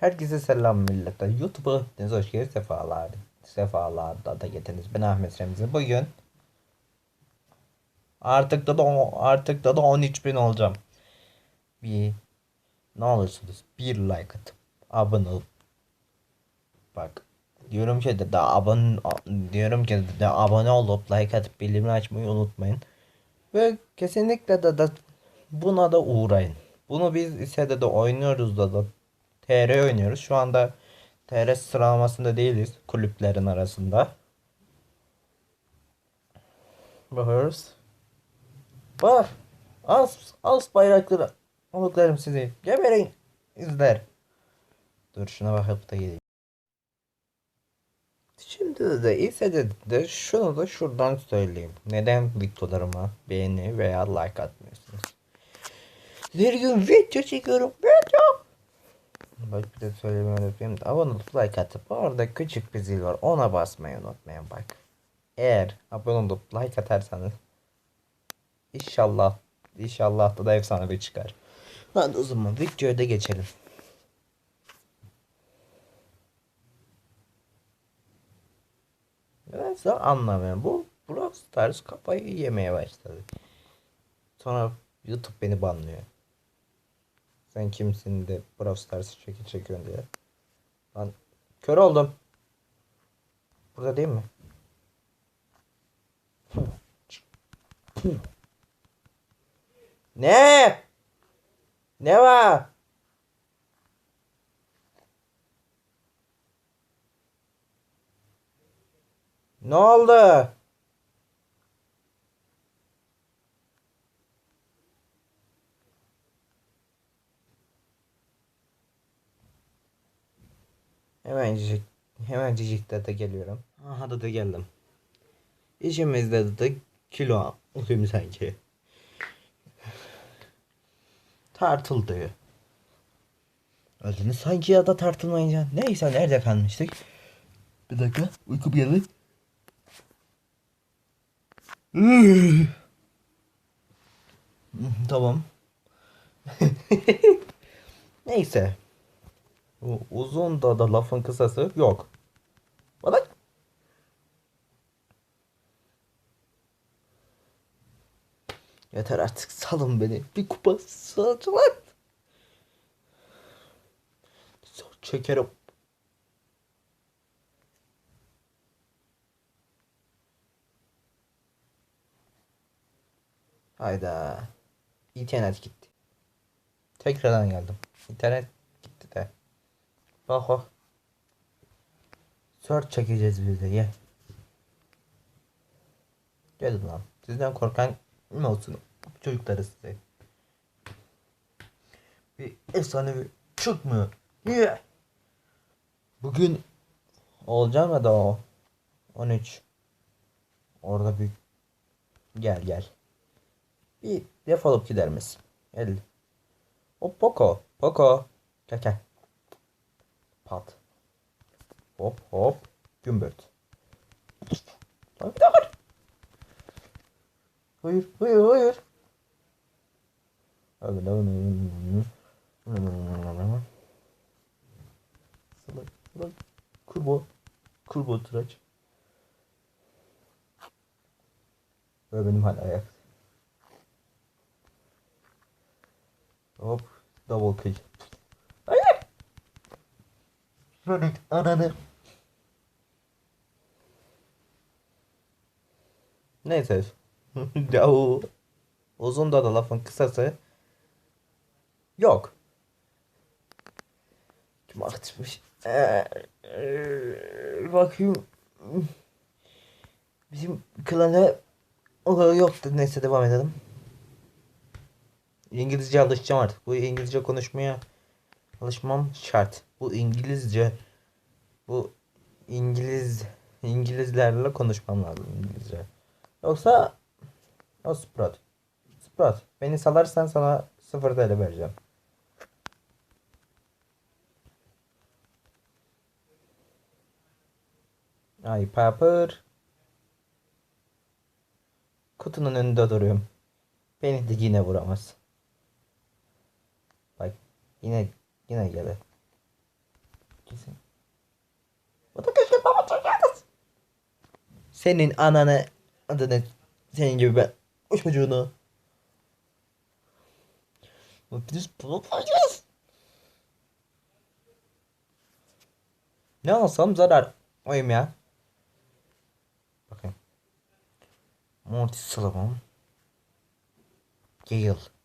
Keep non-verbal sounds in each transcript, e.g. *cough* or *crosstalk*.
Herkese selam millet. YouTube'a hepiniz hoş geldiniz. Sefalar. Sefalarda da getirdiniz. Ben Ahmet Remzi. Bugün artık da, da artık da da 13 bin olacağım. Bir ne olursunuz bir like atıp abone olup bak diyorum ki de, de abone diyorum ki de, abone olup like atıp bildirimleri açmayı unutmayın. Ve kesinlikle de, de buna da uğrayın. Bunu biz ise de, de oynuyoruz da da TR oynuyoruz. Şu anda TR sıralamasında değiliz kulüplerin arasında. Bakıyoruz. Bak. Az, az bayrakları. Unutlarım sizi. Geberin. izler. Dur şuna bakıp da geleyim. Şimdi de ise de, şunu da şuradan söyleyeyim. Neden videolarıma beğeni veya like atmıyorsunuz? Her gün video çekiyorum. Video. Bak bir de söylemeyi unutmayayım. Abone olup like atıp orada küçük bir zil var. Ona basmayı unutmayın bak. Eğer abone olup like atarsanız inşallah inşallah da, da efsane bir çıkar. Hadi o zaman videoya da geçelim. Nedense anlamıyorum. Bu Brawl Stars kafayı yemeye başladı. Sonra YouTube beni banlıyor. Sen kimsin de Brawl Stars çekil çekiyorsun diye. Ben kör oldum. Burada değil mi? Ne? Ne var? Ne oldu? Hemencik, hemencik de geliyorum. Aha da da geldim. İşimizde de kilo alayım sanki. Tartıldı. Öldünüz sanki ya da tartılmayınca. Neyse nerede kalmıştık? Bir dakika uyku bir geldi. tamam. *laughs* Neyse. Uzun da da lafın kısası yok. Bana Yeter artık salın beni. Bir kupa salçalar. Çekerim. Hayda. İnternet gitti. Tekrardan geldim. İnternet. Bak bak. Search çekeceğiz biz de gel. Gelin lan. Sizden korkan ne olsun? Çocukları size. Bir efsanevi çıkmıyor. Yeah. Bugün olacağım ya da o. 13. Orada bir gel gel. Bir defolup gider misin? Gel. Hop Poco. Poco. Gel gel. Pat. Hop hop. Gümbürt. Lan bir dakika. Hayır hayır hayır. Salak salak. Kurbo. Kurbo tıraç. Ve benim hala ayak. Hop. Double kill. Hayır. Sonic ananı. Neyse. *laughs* ya o uzun da da lafın kısası yok. Kim atmış? Ee, bakayım. Bizim klana o kadar yoktu. Neyse devam edelim. İngilizce alışacağım artık. Bu İngilizce konuşmaya alışmam şart. Bu İngilizce bu İngiliz İngilizlerle konuşmam lazım İngilizce. Yoksa o Sprout. Sprout. Beni salarsan sana sıfır TL vereceğim. Ay Piper. Kutunun önünde duruyorum. Beni de yine vuramaz. Bak yine yine gelir. Kesin. Kışkırtma çocuğunuz. Senin ananı adını senin gibi ben o çocuğunu. Biz bunu yapacağız. Ne alsam zarar. Oyum ya. Bakayım. Mortis Solomon. Gale.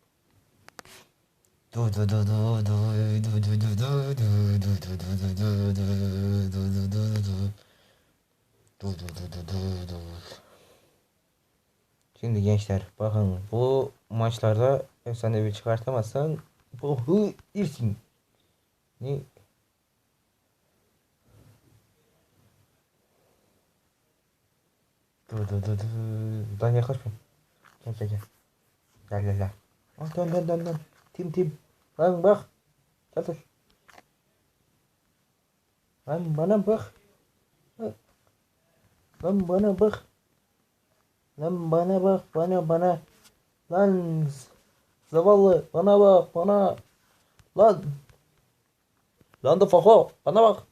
Şimdi gençler bakın bu maçlarda efsanevi çıkartamazsan bu hı irsin. Ne? Dur dur dur dur. Lan yaklaşma. Gel gel gel. Gel gel gel. Dön dön dön dön. Tim tim. Lan bak. Dur. Lan bana bak. Bak. Lan bana bak. Lan bana bak bana bana. Lan zavallı bana bak bana. Lan. Lan da fako bana bak.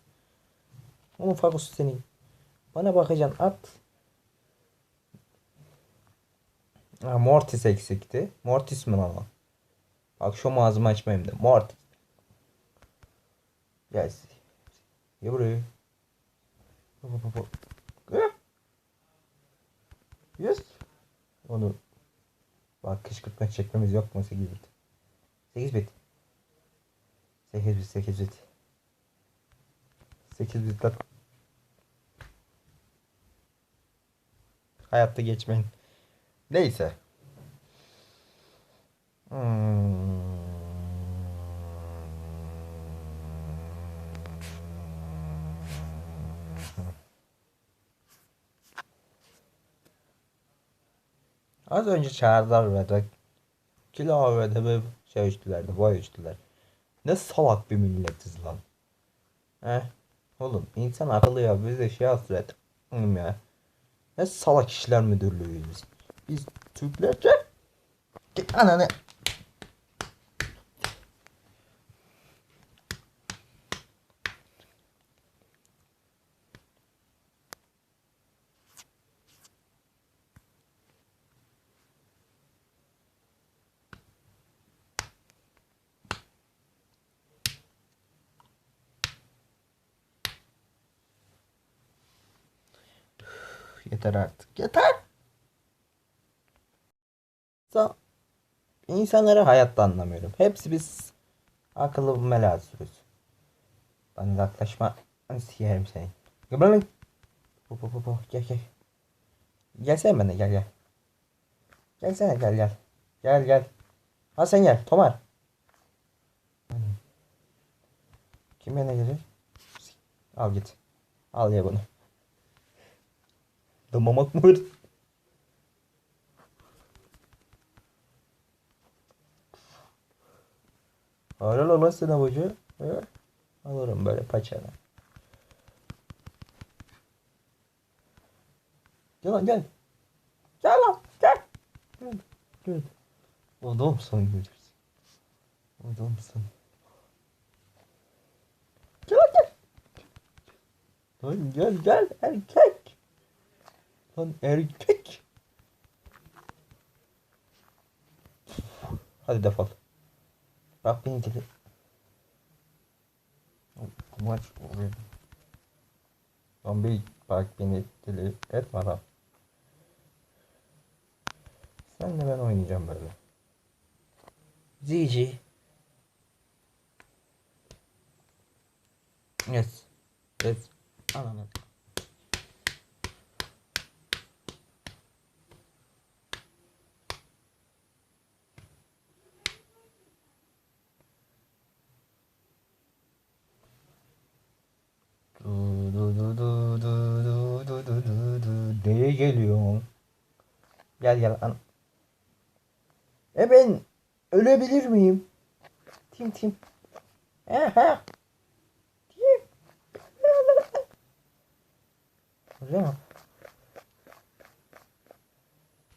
Onun fakosu senin. Bana bakacaksın at. Ha, Mortis eksikti. Mortis mi lan o? Şu ağzımı açmayayım da. Mortis. Yes. Gel buraya. Hop, hop, hop. Gel. Yes. Onu bak kışkırtma çekmemiz yok mu 8 bit? 8 bit. 8 bit 8 bit. 8 bitler. Hayatta geçmeyin. Neyse. Az önce çağırdılar ve de kilo ve de bir şey içtiler de boy içtiler. Ne salak bir milletiz lan. He? Oğlum insan akıllı ya bize şey hasret. Oğlum ya. Ne salak işler müdürlüğüyüz biz. Biz Türklerce ananı. Yeter artık. Yeter. Sa İnsanları hayatta anlamıyorum. Hepsi biz akıllı mela sürüyoruz. Bana yaklaşma. Hani siyerim seni. Gel lan. Hop hop hop hop. Gel gel. Gelsene bana gel gel. Gelsene gel gel. Gel gel. Ha sen gel. Tomar. Kim yana gelir? Al git. Al ye bunu. Mı var? Hala lan sen avucu. He? Alırım böyle paçana. Gel lan gel. Gel lan gel. Gel. Gel. Adamsın görürsün. Adamsın. Gel lan gel. Lan gel gel erkek. Lan erkek. Hadi defol. Bak beni deli. Maç oluyor. Bir bak beni deli etme lan. Senle ben oynayacağım böyle. GG. Yes. Yes. Ananı. Du Neye geliyor? Gel gel an. E ben ölebilir miyim? Tim tim. Aha. Tim. Oluyor mu?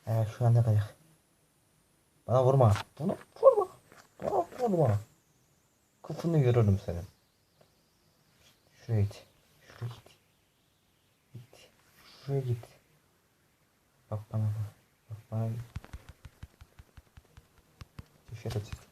Evet şu anda kayak. Bana vurma. Bana vurma. Bana vurma. Kufunu görürüm senin. Şuraya git. Şuraya git. Git. Şuraya git. Bak bana bak. Bak bana. Dışarı çık.